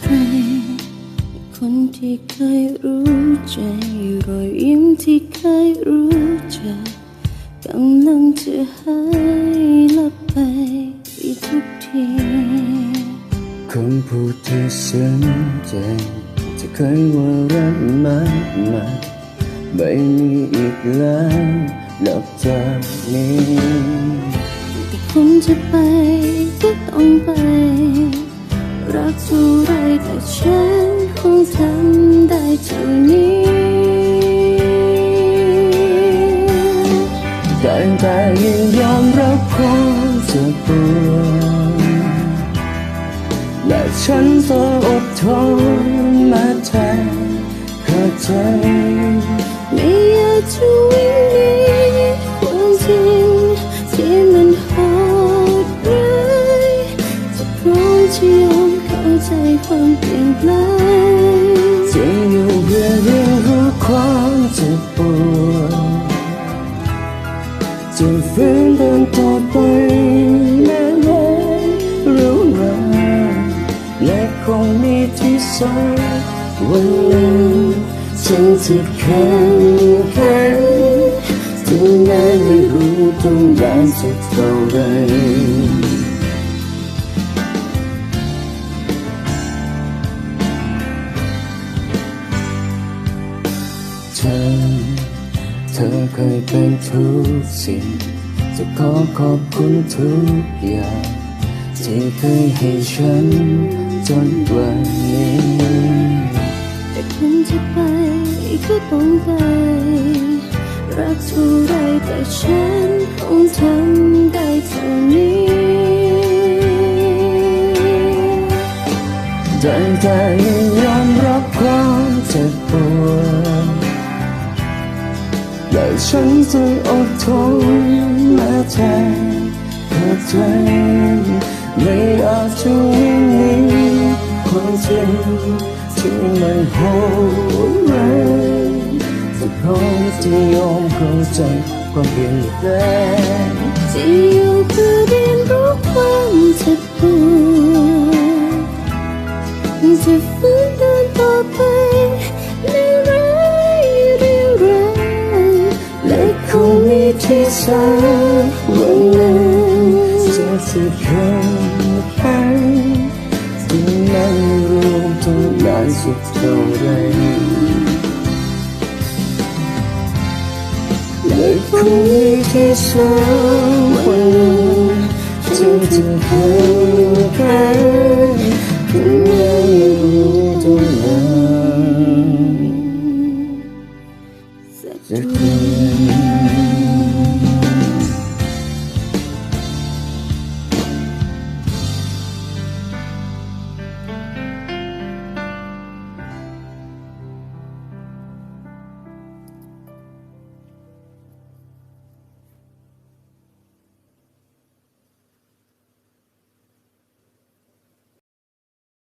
ใคร คนที่เคยรู้ใจรอยยิ้มที่เคยรู้จักกำลังจะหายลับไปทุกทีคำพูดที่ซึ้งใจที่เคยว่ารักมันมายไม่มีอีกแล้วนับจากนี้แต่คุณจะไปก็ต้องไปรักเท่าไรแต่ ฉันคงทำได้เท่านี้ได้แต่ยังยอมรับความเจ็บปวดและฉันต้อดทนมาแทนเข้าใจไม่อยากจะวิ่งหนีความจริงที่มันโหดร้ายจะพร้อมที่าใจความเปลี่ยนแปลงจะอยู่เพื่อเรียนรู้ความเจ็บปวดจะฝืนเดินต่อไปแม้ไม่รู้ว่าและคงมีที่สักวันหนึ่งฉันจะเข้มแข็งถึงแม้ไม่รู้ต้องการสักเท่าไหร เคยเป็นทุกสิ่ง จะขอขอบคุณทุกอย่างที่เคยให้ฉันจนวันนี้แต่คุณจะไปก็ต้องไป รักเท่าไรแต่ฉันคงทำได้เท่านี้ได้แต่ยังยอมรับความเจ็บปวด และฉันจะอดทนแมาแทนเธอใจไม่อาจจะวิ่งหนีความจริงที่มันโหดร้ายจะพร้อมที่ยอมเข้าใจความเปลี่ยนแปลงที่อยู่เพื่อเรียนรู้ความเจ็บปวด ที่สักวันหนึ่งจะจะเข้มแข็งถึงแม้ไม่รู้ต้องได้สักเท่าไรและคงมีที่สักวันหนึ่งจะจะเข้ม